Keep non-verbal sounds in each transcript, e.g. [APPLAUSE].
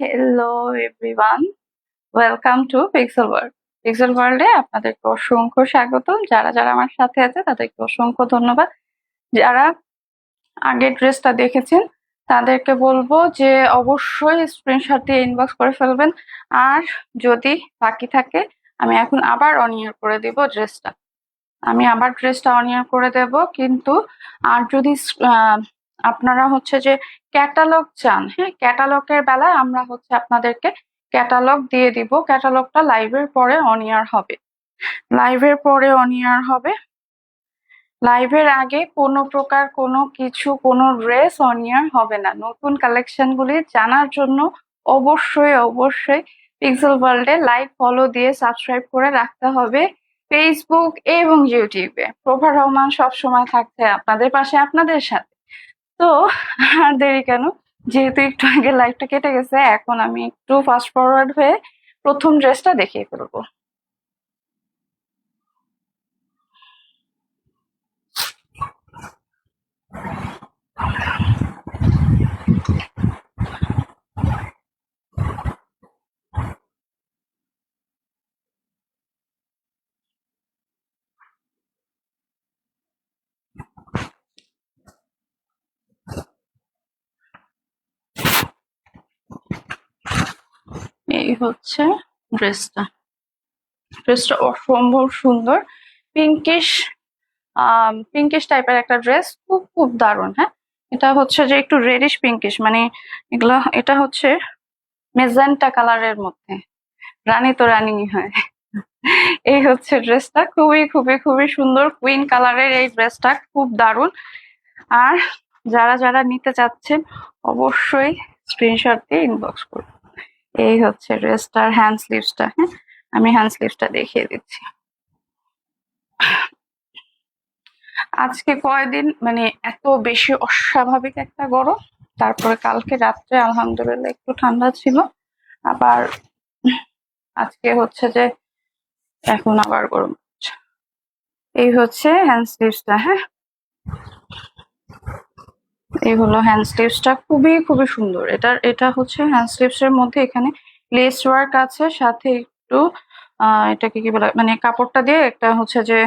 Hello everyone welcome to pixel world pixel ওয়ার্ল্ডে আপনাদেরকে অসংখ্য স্বাগতম। যারা যারা আমার সাথে আছে, তাদেরকে অসংখ্য ধন্যবাদ। যারা আগের ড্রেসটা দেখেছেন, তাদেরকে বলব যে অবশ্যই স্ক্রিনশট দিয়ে ইনবক্স করে ফেলবেন। আর যদি বাকি থাকে, আমি এখন আবার অনিয়ার করে দিব ড্রেসটা। আমি আবার ড্রেসটা অনিয়ার করে দেব, কিন্তু আর যদি আপনারা হচ্ছে যে ক্যাটালগ চান হ্যাঁ? ক্যাটালগের বেলায় আমরা হচ্ছে আপনাদেরকে ক্যাটালগ দিয়ে দিব। ক্যাটালগটা লাইভের পরে অন ইয়ার হবে। লাইভের পরে অন ইয়ার হবে। লাইভের আগে কোনো প্রকার কোনো কিছু, কোনো ড্রেস অন ইয়ার হবে না। নতুন কালেকশনগুলি জানার জন্য অবশ্যই অবশ্যই পিক্সেল ওয়ার্ল্ডে লাইক ফলো দিয়ে সাবস্ক্রাইব করে রাখতে হবে ফেসবুক এবং ইউটিউবে প্রভা রহমান সবসময় থাকছে আপনাদের পাশে, আপনাদের সাথে। তো আর দেরি কেন? যেহেতু একটু আগে লাইফটা কেটে গেছে, এখন আমি একটু ফাস্ট ফরওয়ার্ড হয়ে প্রথম ড্রেসটা দেখিয়ে ফেলব। এই হচ্ছে ড্রেসটা। ড্রেসটা অসম্ভব সুন্দর। পিঙ্কিশ পিঙ্কিশ টাইপের একটা ড্রেস খুব খুব দারুণ হ্যাঁ? এটা হচ্ছে যে একটু রেডিশ পিঙ্কিশ মানে এগুলা, এটা হচ্ছে মেজেন্টা কালারের মধ্যে। রানী তো রানিই হয়। এই হচ্ছে ড্রেসটা। খুবই খুবই খুবই সুন্দর। কুইন কালারের এই ড্রেসটা। খুব দারুণ। আর যারা যারা নিতে চাচ্ছেন, অবশ্যই স্ক্রিনশট দিয়ে ইনবক্স করুন। এই হচ্ছে ড্রেসটার হ্যান্ড স্লিভসটা হ্যাঁ? আমি হ্যান্ড স্লিভসটা দেখিয়ে দিচ্ছি। আজকে কয়দিন? মানে এত বেশি অস্বাভাবিক একটা গরম। তারপরে কালকে রাত্রে আলহামদুলিল্লাহ একটু ঠান্ডা ছিল। আবার আজকে হচ্ছে যে এখন আবার গরম। এই হচ্ছে হ্যান্ড স্লিভসটা হ্যাঁ? এই হলো হ্যান্ড স্লিভসটা খুবই খুবই সুন্দর। এটা এটা হচ্ছে হ্যান্ড এর মধ্যে এখানে লেস ওয়ার্ক আছে। সাথে একটু এটাকে কি বলে মানে কাপড়টা দিয়ে একটা হচ্ছে যে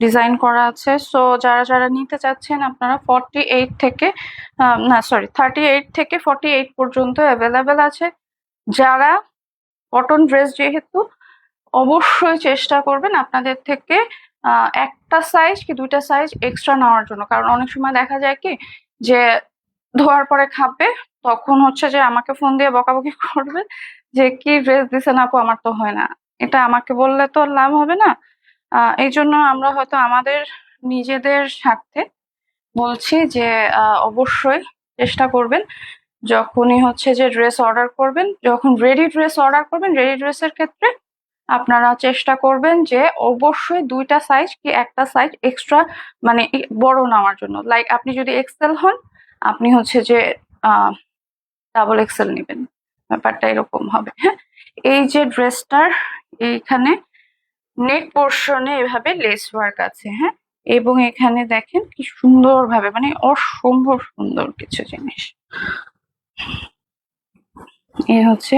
ডিজাইন করা আছে। সো যারা যারা নিতে চাচ্ছেন, আপনারা ফর্টি এইট থেকে না সরি থার্টি এইট থেকে ফর্টি এইট পর্যন্ত অ্যাভেলেবেল আছে। যারা কটন ড্রেস যেহেতু, অবশ্যই চেষ্টা করবেন আপনাদের থেকে একটা সাইজ কি দুইটা সাইজ এক্সট্রা নেওয়ার জন্য। কারণ অনেক সময় দেখা যায় কি যে ধোয়ার পরে খাবে, তখন হচ্ছে যে আমাকে ফোন দিয়ে বকাবকি [LAUGHS] করবে যে, কি ড্রেস দিছেন আপু? আমার তো হয় না। এটা আমাকে বললে তো লাভ হবে না। এই জন্য আমরা হয়তো আমাদের নিজেদের স্বার্থে বলছি যে অবশ্যই চেষ্টা করবেন যখনই হচ্ছে যে ড্রেস অর্ডার করবেন, যখন রেডি ড্রেস অর্ডার করবেন রেডি ড্রেসের ক্ষেত্রে আপনারা চেষ্টা করবেন যে অবশ্যই দুইটা সাইজ কি একটা সাইজ এক্সট্রা মানে বড় নেওয়ার জন্য। লাইক আপনি যদি এক্সেল হন, আপনি হচ্ছে যে ডাবল এক্সেল নেবেন। ব্যাপারটা এরকম হবে। হ্যাঁ? এই যে ড্রেসটার, এইখানে নেক পোর্শনে এভাবে লেস ওয়ার্ক আছে। হ্যাঁ? এবং এখানে দেখেন কি সুন্দর ভাবে মানে অসম্ভব সুন্দর কিছু জিনিস। এ হচ্ছে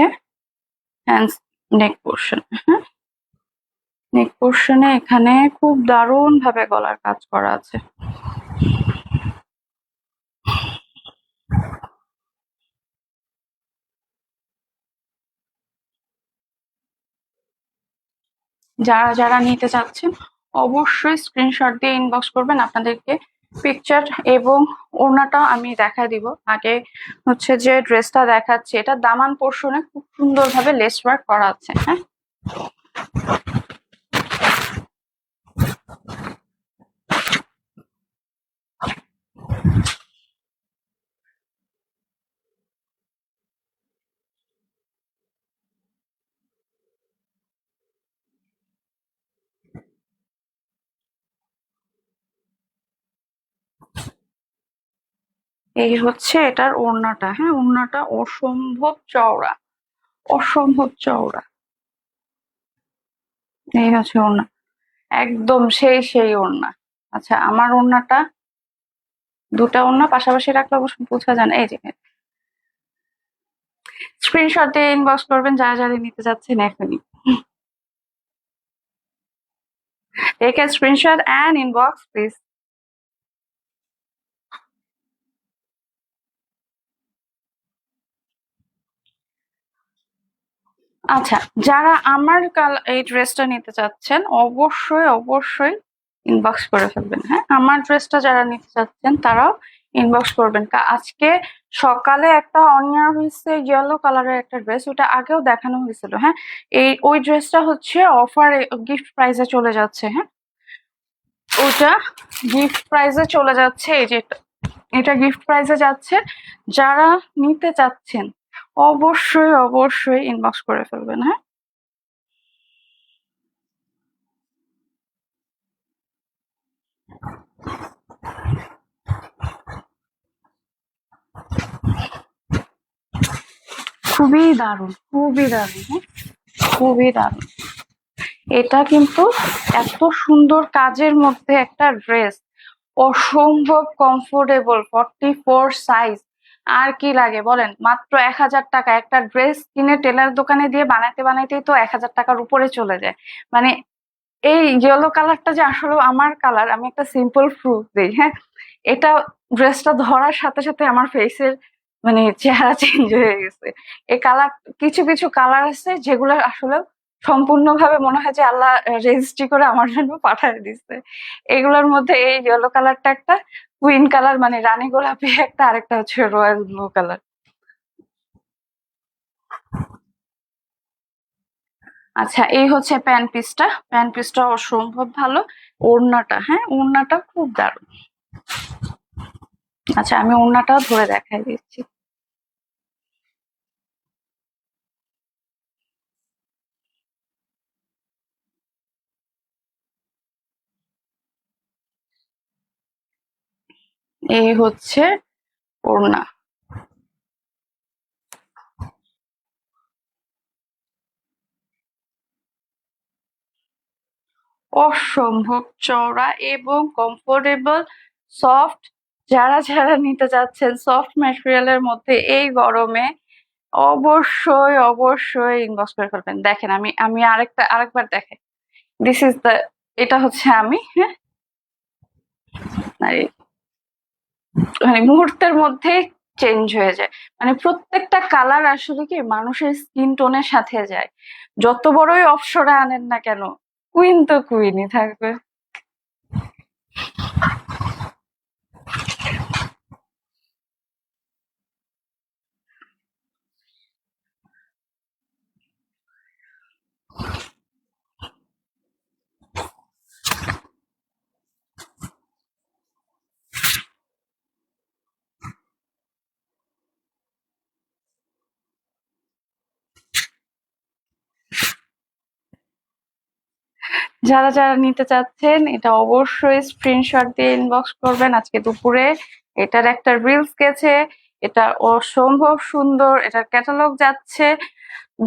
হ্যান্ডস নেক পোর্শন হ্যাঁ নেক পোর্শনে এখানে খুব দারুণ ভাবে গলার কাজ করা আছে। যারা যারা নিতে চাচ্ছেন, অবশ্যই স্ক্রিনশট দিয়ে ইনবক্স করবেন। আপনাদেরকে পিকচার এবং ওড়নাটা আমি দেখা দিব। আগে হচ্ছে যে ড্রেসটা দেখাচ্ছে, এটা দামান পোর্শনে খুব সুন্দর ভাবে লেস ওয়ার্ক করা আছে হ্যাঁ? এই হচ্ছে এটার ওড়নাটা। হ্যাঁ ওড়নাটা অসম্ভব চওড়া। অসম্ভব চওড়া। এই হচ্ছে ওড়না। একদম সেই সেই ওড়না। আচ্ছা আমার ওড়নাটা দুটা ওড়না পাশাপাশি রাখলে অবশ্য বোঝা যায় না। এই যে স্ক্রিনশট দিয়ে ইনবক্স করবেন যারা যারা নিতে যাচ্ছেন এখনই। Take a screenshot and inbox. আচ্ছা যারা আমার কাল, এই ড্রেসটা নিতে চাচ্ছেন, অবশ্যই অবশ্যই ইনবক্স করে ফেলবেন হ্যাঁ? আমার ড্রেসটা যারা নিতে চাচ্ছেন, তারাও ইনবক্স করবেন। আজকে সকালে একটা অনিয়ার হয়েছে ইয়েলো কালারের একটা ড্রেস ওটা আগেও দেখানো হয়েছিল হ্যাঁ? এই, ওই ড্রেসটা হচ্ছে অফার গিফট প্রাইজে চলে যাচ্ছে হ্যাঁ? ওটা গিফট প্রাইজে চলে যাচ্ছে, এই যে এটা- গিফট প্রাইজে যাচ্ছে। যারা নিতে চাচ্ছেন অবশ্যই অবশ্যই ইনবক্স করে ফেলবেন হ্যাঁ? খুবই দারুণ খুবই দারুণ হ্যাঁ? খুবই দারুণ। এটা কিন্তু এত সুন্দর কাজের মধ্যে একটা ড্রেস অসম্ভব কমফোর্টেবল ফর্টি ফোর সাইজ আর কি লাগে বলেন? মাত্র এক হাজার টাকা। একটা ড্রেস কিনে টেলার দোকানে দিয়ে বানাতে বানাইতেই তো এক হাজার টাকার উপরে চলে যায়। মানে এই ইয়েলো কালারটা যে আসলে আমার কালার আমি একটা সিম্পল প্রুফ দিই হ্যাঁ? এটা ড্রেসটা ধরার সাথে সাথে আমার ফেসের মানে চেহারা চেঞ্জ হয়ে গেছে। এই কালার কিছু কিছু কালার আছে যেগুলো আসলে সম্পূর্ণভাবে মনে হয় যে আল্লাহ রেজিস্ট্রি করে আমার জন্য পাঠিয়ে দিচ্ছে এগুলোর মধ্যে এই ইয়েলো কালারটা একটা কুইন কালার মানে রানী গোলাপি, একটা আরেকটা হচ্ছে রয়্যাল ব্লু কালার আচ্ছা এই হচ্ছে প্যান পিসটা প্যান পিসটা অসম্ভব ভালো। ওড়নাটা হ্যাঁ ওড়নাটা খুব দারুণ। আচ্ছা আমি ওড়নাটাও ধরে দেখাই দিচ্ছি। এই হচ্ছে ওড়না। অসম্ভব চওড়া এবং কমফোর্টেবল সফট যারা যারা নিতে চাচ্ছেন সফট ম্যাটেরিয়ালের মধ্যে এই গরমে অবশ্যই অবশ্যই ইনবক্স করে ফেলবেন দেখেন আমি আমি আরেকটা, আরেকবার দেখেন দিস ইজ দ্য এটা হচ্ছে আমি হ্যাঁ? মানে মুহূর্তের মধ্যে চেঞ্জ হয়ে যায়। মানে প্রত্যেকটা কালার আসলে কি মানুষের স্কিন টোনের সাথে যায়। যত বড়ই অপসরা আনেন না কেন কুইন তো কুইনই থাকবে। যারা যারা নিতে চাচ্ছেন, এটা অবশ্যই স্ক্রিনশট দিয়ে ইনবক্স করবেন। আজকে দুপুরে এটার একটা রিলস গেছে, এটা অসম্ভব সুন্দর, এটার ক্যাটালগ যাচ্ছে।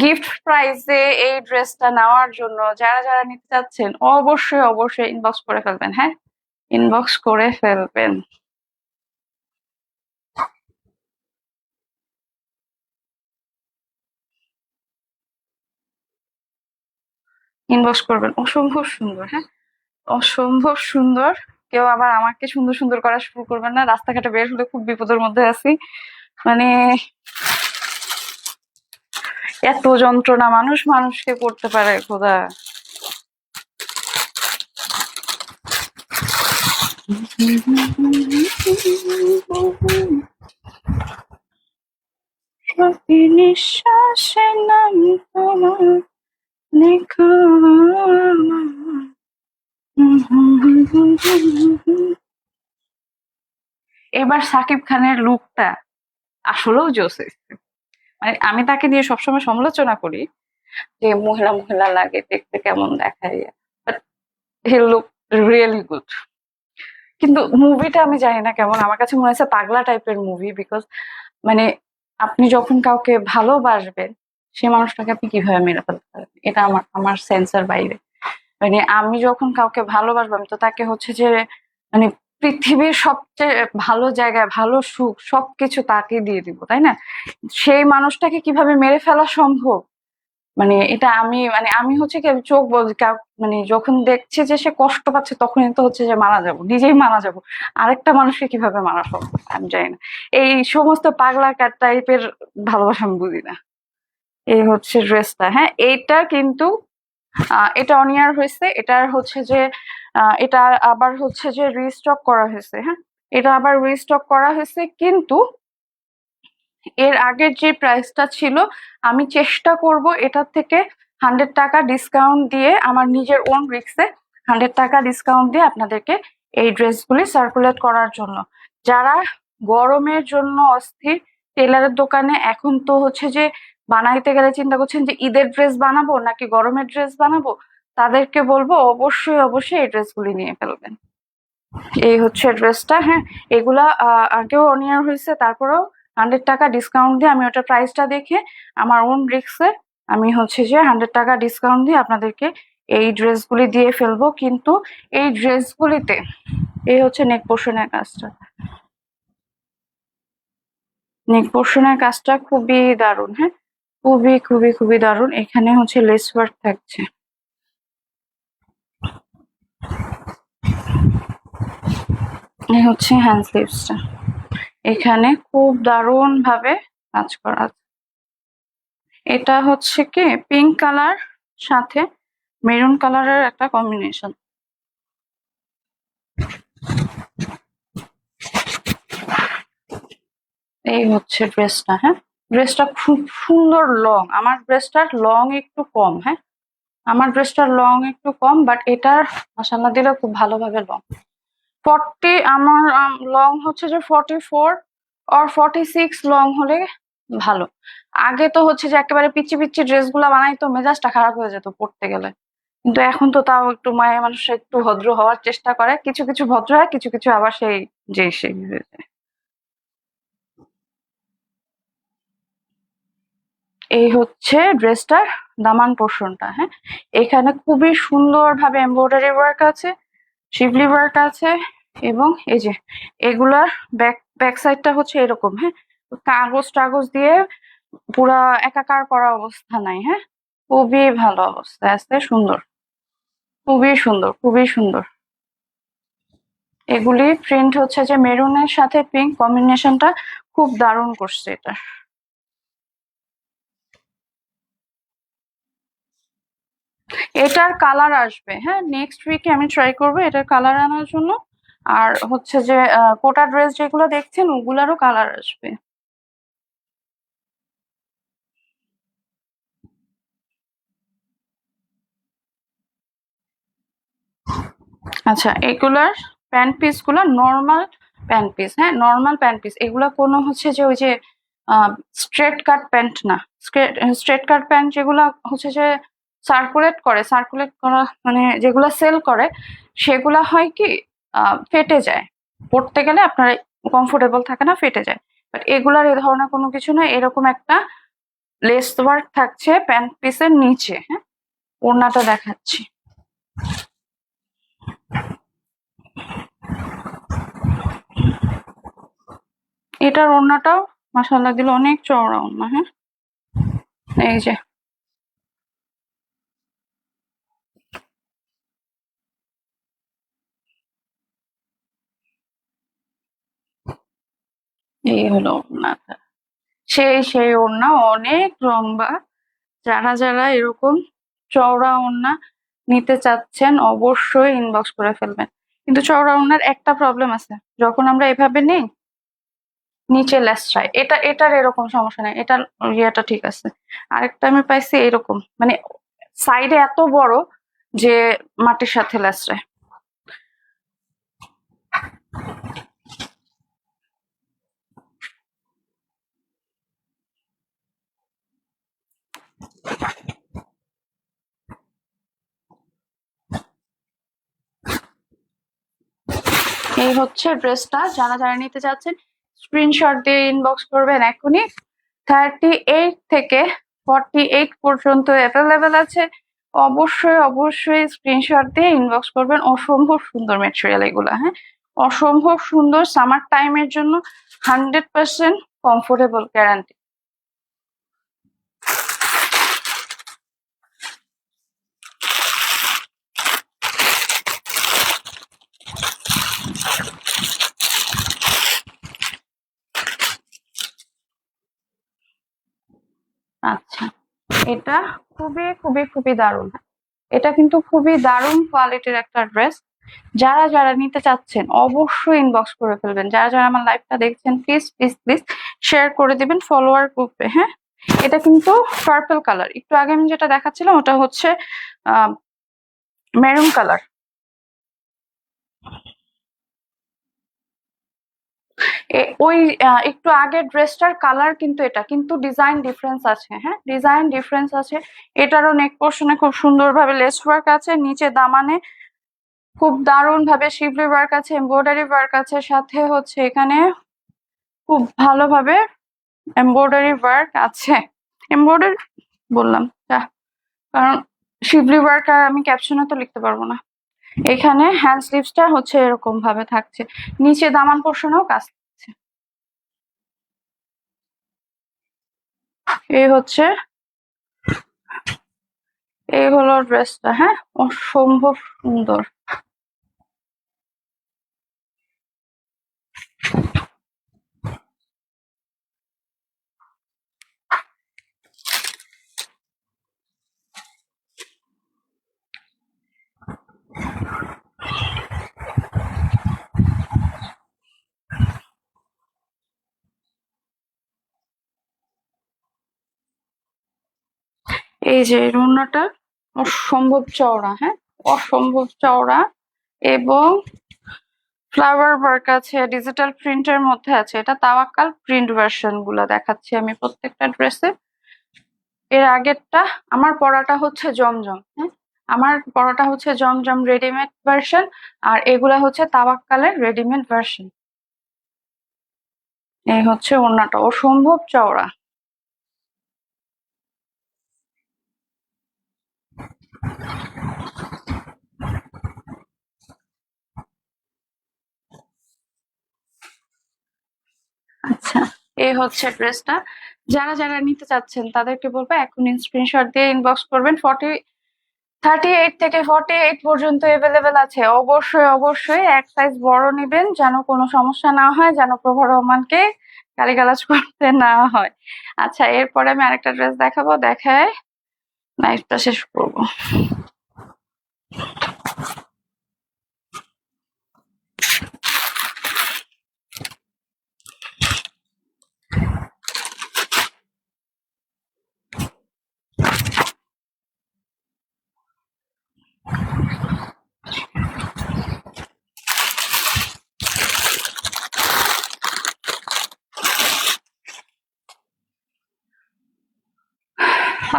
গিফট প্রাইজে এই ড্রেসটা নেওয়ার জন্য যারা যারা নিতে চাচ্ছেন, অবশ্যই অবশ্যই ইনবক্স করে ফেলবেন হ্যাঁ? ইনবক্স করে ফেলবেন। ইনবক্স করবেন। অসম্ভব সুন্দর হ্যাঁ? অসম্ভব সুন্দর। কেউ আবার আমাকে সুন্দর সুন্দর করা শুরু করবেন না। রাস্তাঘাটে বের হলে খুব বিপদের মধ্যে আছি। মানে এত যন্ত্রণা, মানুষ মানুষকে করতে পারে, খোদা। প্রতি নিঃশ্বাসে নাম তোমার। [LAUGHS] এবার সাকিব খানের লুকটা আসলেও জোস। মানে আমি তাকে নিয়ে সবসময় সমালোচনা করি যে, মহিলা মহিলা লাগে, দেখতে কেমন দেখায়? বাট লুক রিয়েলি গুড কিন্তু মুভিটা আমি জানি না কেমন। আমার কাছে মনে হচ্ছে পাগলা টাইপের মুভি বিকজ মানে আপনি যখন কাউকে ভালোবাসবেন, সেই মানুষটাকে আপনি কীভাবে মেরে ফেলতে এটা আমার আমার সেন্সের বাইরে। মানে আমি যখন কাউকে ভালোবাসবো, আমি তো তাকে হচ্ছে যে মানে পৃথিবীর সবচেয়ে ভালো জায়গায়, ভালো সুখ, সবকিছু তাকে দিয়ে দিব, তাই না? সেই মানুষটাকে কীভাবে মেরে ফেলা সম্ভব? মানে এটা আমি মানে আমি হচ্ছে কি চোখ বল মানে যখন দেখছি যে সে কষ্ট পাচ্ছে, তখনই তো হচ্ছে যে মারা যাব, নিজেই মারা যাব। আরেকটা মানুষকে কীভাবে মারা সম্ভব? আমি জানি না। এই সমস্ত পাগলা কাট টাইপের ভালোবাসা আমি বুঝি না। এই হচ্ছে ড্রেসটা। হ্যাঁ এইটা কিন্তু এটা অনিয়ার হয়েছে। এটার হচ্ছে যে এটা আবার হচ্ছে যে রিস্টক করা হয়েছে। হ্যাঁ এটা আবার রিস্টক করা হয়েছে। কিন্তু এর আগের যে প্রাইসটা ছিল, আমি চেষ্টা করব এটার থেকে হান্ড্রেড টাকা ডিসকাউন্ট দিয়ে আমার নিজের ওন রিক্সে হান্ড্রেড টাকা ডিসকাউন্ট দিয়ে আপনাদেরকে এই ড্রেসগুলি সার্কুলেট করার জন্য। যারা গরমের জন্য অস্থির টেলারের দোকানে এখন তো হচ্ছে যে বানাইতে গেলে চিন্তা করছেন যে ঈদের ড্রেস বানাবো নাকি গরমের ড্রেস বানাবো? তাদেরকে বলব অবশ্যই অবশ্যই এই ড্রেসগুলি নিয়ে ফেলবেন। এই হচ্ছে ড্রেসটা হ্যাঁ। এগুলা আগেও অনিয়ার হয়েছে, তারপরেও হান্ড্রেড টাকা ডিসকাউন্ট দিয়ে আমি ওটা প্রাইসটা দেখে আমার ওন রিক্সে আমি হচ্ছে যে হান্ড্রেড টাকা ডিসকাউন্ট দিয়ে আপনাদেরকে এই ড্রেসগুলি দিয়ে ফেলব। কিন্তু এই ড্রেসগুলিতে এই হচ্ছে নেক পোর্শনের কাজটা। নেক পোর্শনের কাজটা খুবই দারুণ হ্যাঁ। খুবই খুবই খুবই দারুণ। এখানে হচ্ছে লেস ওয়ার্ক থাকছে। হচ্ছে হ্যান্ড স্লিভসটা এখানে খুব দারুণ ভাবে কাজ করা। আছে এটা হচ্ছে কি পিঙ্ক কালার সাথে মেরুন কালারের একটা কম্বিনেশন এই হচ্ছে ড্রেসটা হ্যাঁ? ড্রেসটা খুব সুন্দর লং আমার ড্রেসটার লং একটু কম হ্যাঁ? আমার ড্রেসটার লং একটু কম বাট এটার মাসাল্লা দিলে খুব ভালোভাবে লং ফর্টি আমার লং হচ্ছে যে ফর্টি ফোর আর ফর্টি সিক্স লং হলে ভালো। আগে তো হচ্ছে যে একেবারে পিচি পিচি ড্রেসগুলা বানাইতো মেজাজটা খারাপ হয়ে যেত পড়তে গেলে। কিন্তু এখন তো তাও একটু মায়ের মানুষ একটু ভদ্র হওয়ার চেষ্টা করে। কিছু কিছু ভদ্র হয়, কিছু কিছু আবার সেই যে সেই হয়ে যায়। এই হচ্ছে ড্রেসটার দামান পোর্শনটা হ্যাঁ? এখানে খুবই সুন্দর ভাবে এমব্রয়ডারি ওয়ার্ক আছে শিবলি ওয়ার্ক আছে, এবং এই যে এগুলার ব্যাক ব্যাক সাইডটা হচ্ছে এরকম হ্যাঁ? কাগজ টাগজ দিয়ে পুরা একাকার করা অবস্থা নাই হ্যাঁ? খুবই ভালো অবস্থায় আছে সুন্দর। খুবই সুন্দর খুবই সুন্দর। এগুলি প্রিন্ট হচ্ছে যে মেরুনের সাথে পিঙ্ক কম্বিনেশনটা খুব দারুণ করছে এটা। এটার কালার আসবে। হ্যাঁ নেক্সট উইকে আমি ট্রাই করব এটার কালার আনার জন্য। আর হচ্ছে যে কোটা ড্রেস যেগুলো দেখছেন, ওগুলারও কালার আসবে। আচ্ছা এগুলার প্যান্ট পিসগুলো নর্মাল প্যান্ট পিস হ্যাঁ নর্মাল প্যান্ট পিস এগুলো কোনো হচ্ছে যে ওই যে স্ট্রেট কাট প্যান্ট না। স্ট্রেট কাট প্যান্ট যেগুলো হচ্ছে যে সার্কুলেট করে সার্কুলেট করা মানে যেগুলা সেল করে, সেগুলা হয় কি ফেটে যায়। পরতে গেলে আপনার কমফোর্টেবল থাকে না, ফেটে যায়। বাট এগুলার এ ধরনের কোনো কিছু না, এরকম একটা লেস ওয়ার্ক থাকছে প্যান্ট পিসের নিচে হ্যাঁ? ওড়নাটা দেখাচ্ছি। এটার ওড়নাটাও মাসাল্লাহ দিল অনেক চওড়া ওড়না হ্যাঁ? এই যে। এই হলো ওড়নাটা সেই সেই ওড়না অনেক লম্বা যারা যারা এরকম চওড়া ওড়না নিতে চাচ্ছেন অবশ্যই ইনবক্স করে ফেলবেন। কিন্তু চওড়া ওড়নার একটা প্রবলেম আছে, যখন আমরা এভাবে নিই, নিচে লেসরায় এটা, এটার এরকম সমস্যা নেই, এটার ইয়েটা ঠিক আছে। আরেকটা আমি পাইছি এরকম মানে সাইডে এত বড় যে মাটির সাথে লেসরায় এই হচ্ছে ড্রেসটা যারা যারা নিতে চাচ্ছেন স্ক্রিনশট দিয়ে ইনবক্স করবেন এখনই। থার্টি এইট থেকে ফর্টি এইট পর্যন্ত অ্যাভেলেবেল আছে। অবশ্যই অবশ্যই স্ক্রিনশট দিয়ে ইনবক্স করবেন। অসম্ভব সুন্দর ম্যাটেরিয়াল এগুলো হ্যাঁ? অসম্ভব সুন্দর সামার টাইমের জন্য হান্ড্রেড পার্সেন্ট কমফোর্টেবল গ্যারান্টি আচ্ছা। এটা খুবই খুবই খুবই দারুণ। এটা কিন্তু খুবই দারুণ কোয়ালিটির একটা ড্রেস যারা যারা নিতে চাচ্ছেন, অবশ্যই ইনবক্স করে ফেলবেন। যারা যারা আমার লাইভটা দেখছেন প্লিজ প্লিজ প্লিজ শেয়ার করে দিবেন ফলোয়ার গ্রুপে হ্যাঁ? এটা কিন্তু পার্পল কালার একটু আগে আমি যেটা দেখাচ্ছিলাম, ওটা হচ্ছে মেরুন কালার ওই একটু আগের ড্রেসটার কালার কিন্তু এটা, কিন্তু ডিজাইন ডিফারেন্স আছে হ্যাঁ? ডিজাইন ডিফারেন্স আছে। এটারও নেক পোর্শনে খুব সুন্দরভাবে লেস ওয়ার্ক আছে, নিচে দামানে খুব দারুণ ভাবে শিবলি ওয়ার্ক আছে এমব্রয়ডারি ওয়ার্ক আছে, সাথে হচ্ছে এখানে খুব ভালোভাবে এমব্রয়ডারি ওয়ার্ক আছে। এমব্রয়ডারি বললাম কারণ শিবলি ওয়ার্ক আর আমি ক্যাপশনে তো লিখতে পারব না। এখানে হ্যান্ড স্লিভসটা হচ্ছে এরকম ভাবে থাকছে। নিচে দামান পোর্শনেও কাজ এই হচ্ছে এই হলো ড্রেসটা হ্যাঁ? অসম্ভব সুন্দর। এই যে এই ওড়নাটা অসম্ভব চওড়া হ্যাঁ? অসম্ভব চওড়া এবং ফ্লাওয়ার ওয়ার্ক আছে ডিজিটাল প্রিন্টের মধ্যে আছে। এটা তাওয়াক্কাল প্রিন্ট ভার্সনগুলো দেখাচ্ছি আমি প্রত্যেকটা ড্রেসে এর আগেরটা, আমার পরাটা হচ্ছে জমজম হ্যাঁ? আমার পরাটা হচ্ছে জমজম রেডিমেড ভার্সন আর এগুলা হচ্ছে তাওয়াক্কালের রেডিমেড ভার্সন এই হচ্ছে ওড়নাটা, অসম্ভব চওড়া। আচ্ছা। এই হচ্ছে ড্রেসটা। যারা যারা নিতে চাচ্ছেন, তাদেরকে বলব এখন স্ক্রিনশট দিয়ে ইনবক্স করবেন। ফর্টি থার্টি এইট থেকে ফর্টি এইট পর্যন্ত এভেলেবেল আছে। অবশ্যই অবশ্যই এক সাইজ বড় নেবেন, যেন কোনো সমস্যা না হয়, যেন প্রভা রহমানকে গালিগালাজ করতে না হয়। আচ্ছা এরপরে আমি আরেকটা ড্রেস দেখাবো। দেখায় লাইফটা শেষ করব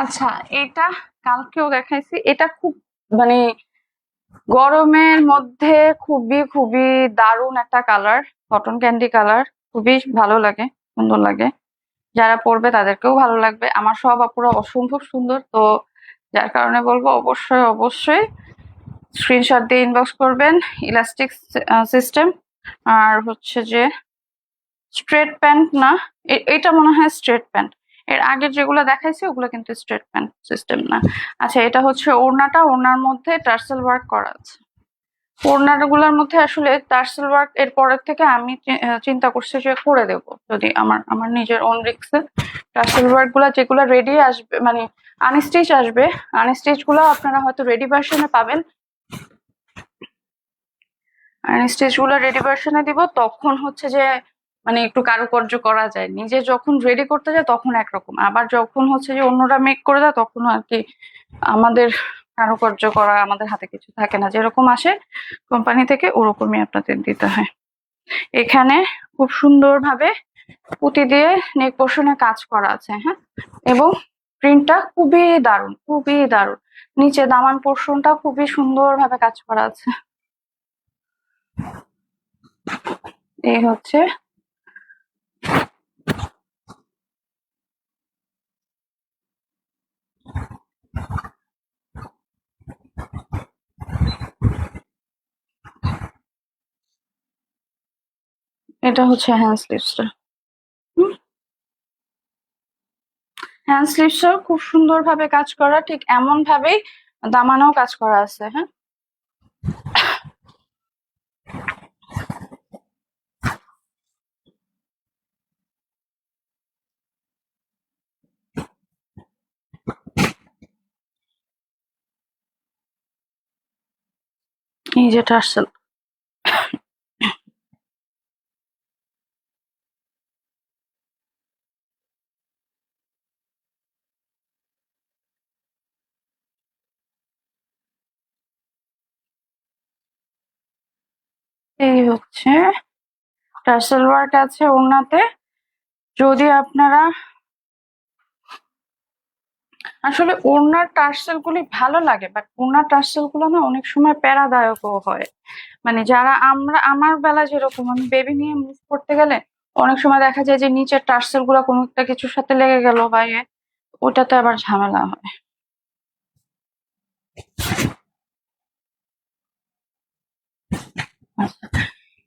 আচ্ছা এটা কালকেও দেখাইছি। এটা খুব মানে গরমের মধ্যে খুবই খুবই দারুণ একটা কালার কটন ক্যান্ডি কালার খুবই ভালো লাগে, সুন্দর লাগে। যারা পরবে তাদেরকেও ভালো লাগবে। আমার সব আপুরা অসম্ভব সুন্দর, তো যার কারণে বলব অবশ্যই অবশ্যই স্ক্রিনশট দিয়ে ইনবক্স করবেন ইলাস্টিক সিস্টেম আর হচ্ছে যে স্ট্রেট প্যান্ট না এটা মনে হয় স্ট্রেট প্যান্ট এর আগের যেগুলো দেখাইছি, ওগুলো কিন্তু স্ট্রেট প্যান্ট সিস্টেম না। আচ্ছা এটা হচ্ছে ওড়নাটা, ওড়নার মধ্যে টার্সেল ওয়ার্ক করা আছে। ওড়নাগুলোর মধ্যে আসলে টার্সেল ওয়ার্ক এর পরের থেকে আমি চিন্তা করছি যে করে দেব। যদি আমার আমার নিজের ওন রিক্সে টার্সেল ওয়ার্কগুলা যেগুলো রেডি আসবে মানে আনস্টিচ আসবে আনস্টিচগুলো আপনারা হয়তো রেডি ভার্সনে পাবেন। আনস্টিচগুলো রেডি ভার্সনে দিব, তখন হচ্ছে যে মানে একটু কারুকার্য করা যায়। নিজে যখন রেডি করতে যায় তখন একরকম। আবার যখন হচ্ছে যে অন্যরা মেক করে দেয় তখন আর কি আমাদের কারুকার্য করা আমাদের হাতে কিছু থাকে না। যেরকম আসে কোম্পানি থেকে ওরকমই আপনাদের দিতে হয়। এখানে খুব সুন্দরভাবে পুঁতি দিয়ে নেক পোর্শনে কাজ করা আছে হ্যাঁ? এবং প্রিন্টটা খুবই দারুণ খুবই দারুণ। নিচে দামান পোর্শনটা খুবই সুন্দরভাবে কাজ করা আছে। এই হচ্ছে এটা হচ্ছে হ্যান্ড স্লিভসটা হ্যান্ড স্লিভসটাও খুব সুন্দরভাবে কাজ করা, ঠিক এমন ভাবেই দামানেও কাজ করা আছে হ্যাঁ? এই যে টার্সেল এই হচ্ছে টার্সেল ওয়ার্ক আছে ওড়নাতে। যদি আপনারা আসলে ওড়নার টার্সেল গুলি ভালো লাগে বাট ওড়নার টার্সেলগুলো না অনেক সময় প্যারাদায়কও হয়। মানে যারা আমরা, আমার বেলা যেরকম, আমি বেবি নিয়ে মুভ করতে গেলে অনেক সময় দেখা যায় যে নিচের টার্সেলগুলো কোনো একটা কিছুর সাথে লেগে গেল বা ইয়ে ওটাতে আবার ঝামেলা হয়।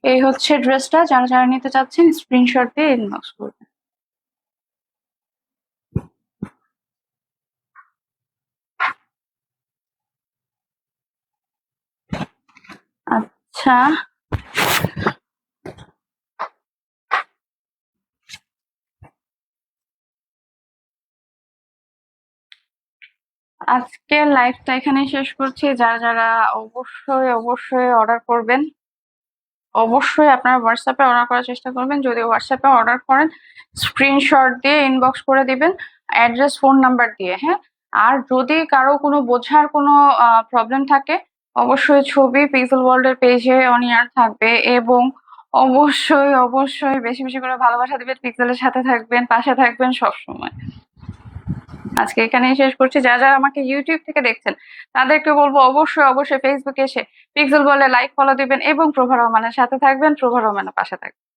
এই হচ্ছে ড্রেসটা যারা যারা নিতে চাচ্ছেন স্ক্রিনশট দিয়ে ইনবক্স করবেন। আচ্ছা। আজকে লাইভটা এখানেই শেষ করছি। যারা যারা অবশ্যই অবশ্যই অর্ডার করবেন, অবশ্যই আপনারা হোয়াটসঅ্যাপে অর্ডার করার চেষ্টা করবেন। যদি হোয়াটসঅ্যাপে অর্ডার করেন স্ক্রিনশট দিয়ে ইনবক্স করে দিবেন অ্যাড্রেস ফোন নাম্বার দিয়ে হ্যাঁ? আর যদি কারও কোনো বোঝার কোনো প্রবলেম থাকে অবশ্যই ছবি পিক্সেল ওয়ার্ল্ডের পেজে অনিয়ার থাকবে এবং অবশ্যই অবশ্যই বেশি বেশি করে ভালোবাসা দিবেন পিক্সেলের সাথে থাকবেন, পাশে থাকবেন সব সময় আজকে এখানেই শেষ করছি। যারা যারা আমাকে ইউটিউব থেকে দেখছেন, তাদেরকে বলব অবশ্যই অবশ্যই ফেসবুকে এসে পিক্সেল বলে লাইক ফলো দিবেন এবং প্রভা রহমানের সাথে থাকবেন, প্রভা রহমানের পাশে থাকবেন।